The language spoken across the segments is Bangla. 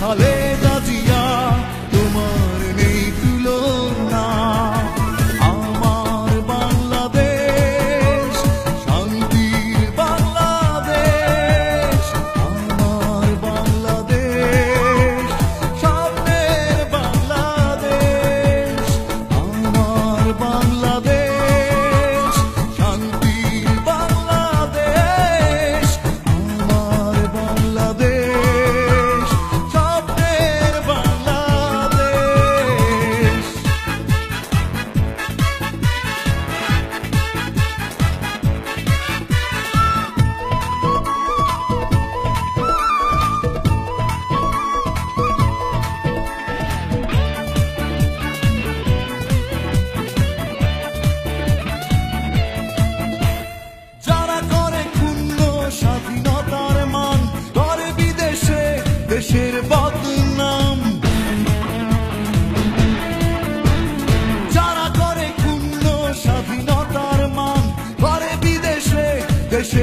Valeu!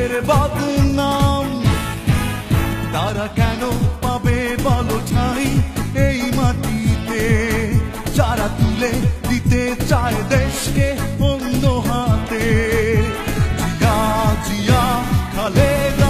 দেশের নাম তারা কেন পাবে বলো ঠাই এই মাটিতে? যারা তুলে দিতে চায় দেশকে অন্য হাতে। জিয়া জিয়া, খালেদা